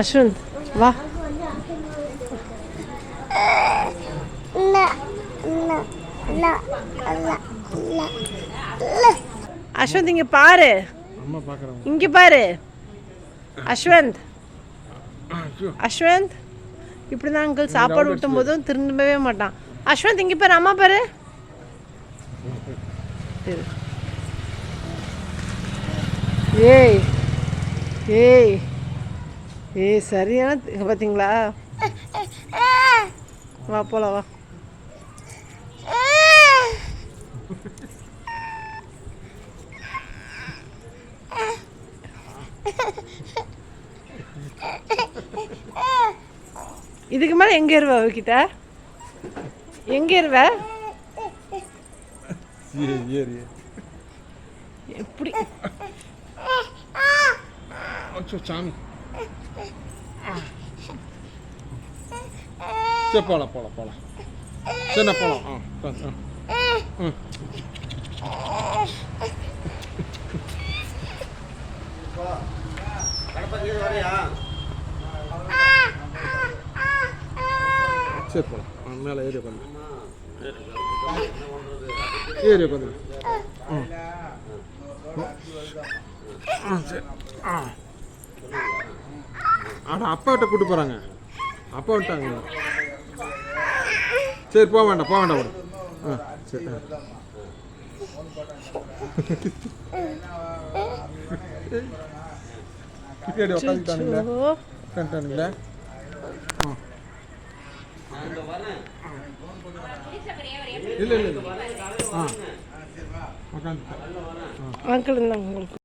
அஸ்வந்த் வா. அஸ்வந்த் இங்க பாரு. இங்க பாரு. அஸ்வந்த் அஸ்வந்த் இப்படிதான் அங்கிள் சாப்பாடு ஊட்டும் போதும் திரும்பவே மாட்டான். அஸ்வந்த் இங்க பாரு அம்மா பாரு. ஏய் ஏய். ஏய் சரியான தி- பாத்தீங்களா? வா போலாம் வா. இதுக்கு மேலே எங்கே இருவ அவகிட்ட? எங்கே இருவ எப்படி? சாமி. சரி போகலாம் போகலாம் போகலாம் சரி நான் போகலாம் ஆ ஆ. சரி போகலாம் மேலே ஏறி உட்காந்து ஏறி உட்காந்து ம் ஆ சரி ஆ. ஆனால் அப்பாகிட்ட கூட்டு போகிறாங்க அப்பா விட்டாங்க சரி போக வேண்டாம் போக வேண்டாம். ஆ சரி. பின்னாடி உட்காந்துட்டானுங்களே உட்காந்துட்டானுங்களே இல்லை இல்லை இல்லை. ஆ. உட்காந்துட்டேன் அங்கிள் உங்களுக்கு.